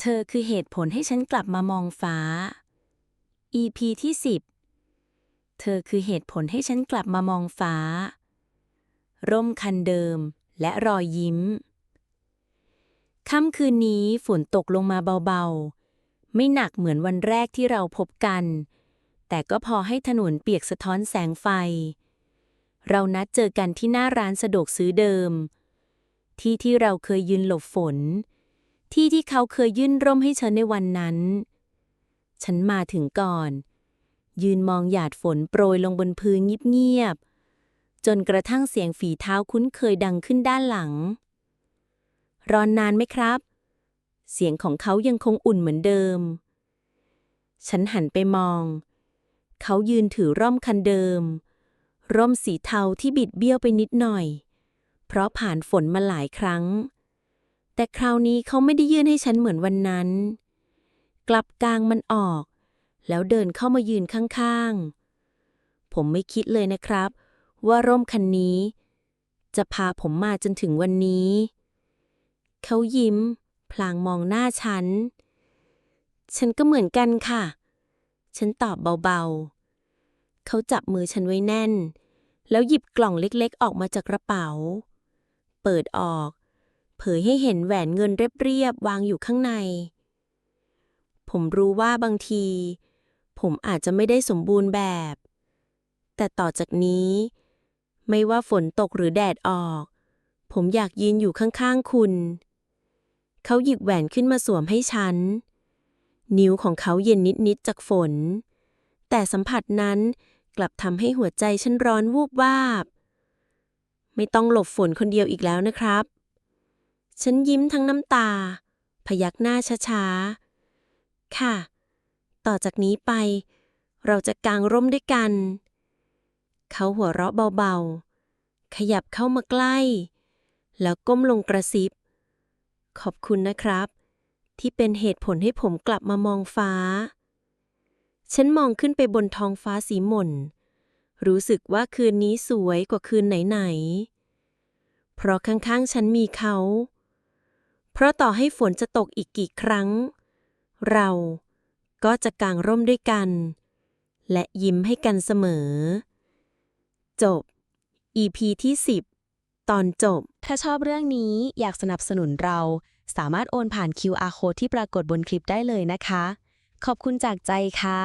เธอคือเหตุผลให้ฉันกลับมามองฟ้า EP ที่ 10 เธอคือเหตุผลให้ฉันกลับมามองฟ้า ร่มคันเดิมและรอยยิ้ม ค่ำคืนนี้ฝนตกลงมาเบาๆ ไม่หนักเหมือนวันแรกที่เราพบกัน แต่ก็พอให้ถนนเปียกสะท้อนแสงไฟ เรานัดเจอกันที่หน้าร้านสะดวกซื้อเดิม ที่ที่เราเคยยืนหลบฝน ที่ที่เขาเคยยื่นร่มให้ฉันในวันนั้น ฉันมาถึงก่อน ยืนมองหยาดฝนโปรยลงบนพื้นเงียบๆจนกระทั่งเสียงฝีเท้าคุ้นเคยดังขึ้นด้านหลัง รอนนานไหมครับ เสียงของเขายังคงอุ่นเหมือนเดิม ฉันหันไปมอง เขายืนถือร่มคันเดิม ร่มสีเทาที่บิดเบี้ยวไปนิดหน่อย เพราะผ่านฝนมาหลายครั้ง แต่คราวนี้เขาไม่ได้ยื่นให้ฉันเหมือนวันนั้น กลับกลางมันออก แล้วเดินเข้ามายืนข้างๆ ผมไม่คิดเลยนะครับ ว่าร่มคันนี้ จะพาผมมาจนถึงวันนี้ เขายิ้ม พลางมองหน้าฉัน ฉันก็เหมือนกันค่ะ ฉันตอบเบาๆ เขาจับมือฉันไว้แน่น แล้วหยิบกล่องเล็กๆ ออกมาจากกระเป๋า เปิดออก เผยให้เห็นแหวนเงินเรียบๆวางอยู่ข้างใน ผมรู้ว่าบางที ผมอาจจะไม่ได้สมบูรณ์แบบ แต่ต่อจากนี้ ไม่ว่าฝนตกหรือแดดออก ผมอยากยืนอยู่ข้างๆคุณ เขาหยิบแหวนขึ้นมาสวมให้ฉัน นิ้วของเขาเย็นนิดๆจากฝน แต่สัมผัสนั้นกลับทำให้หัวใจฉันร้อนวูบวาบ ไม่ต้องหลบฝนคนเดียวอีกแล้วนะครับ ฉันยิ้มทั้งน้ำตา พยักหน้าช้าๆ ค่ะ ต่อจากนี้ไป เราจะกางร่มด้วยกัน เขาหัวเราะเบาๆ ขยับเข้ามาใกล้ แล้วก้มลงกระซิบ ขอบคุณนะครับ ที่เป็นเหตุผลให้ผมกลับมามองฟ้า ฉันมองขึ้นไปบนท้องฟ้าสีหม่น รู้สึกว่าคืนนี้สวยกว่าคืนไหนๆ เพราะข้างๆ ฉันมีเขา ราะต่อให้ฝนจะตกอีกกี่ครั้ง เราก็จะกางร่มด้วยกัน และยิ้มให้กันเสมอ จบ EP ที่ 10 ตอนจบ ถ้าชอบเรื่องนี้อยากสนับสนุนเรา สามารถโอนผ่าน QR code ที่ปรากฏบนคลิปได้เลยนะคะ ขอบคุณจากใจค่ะ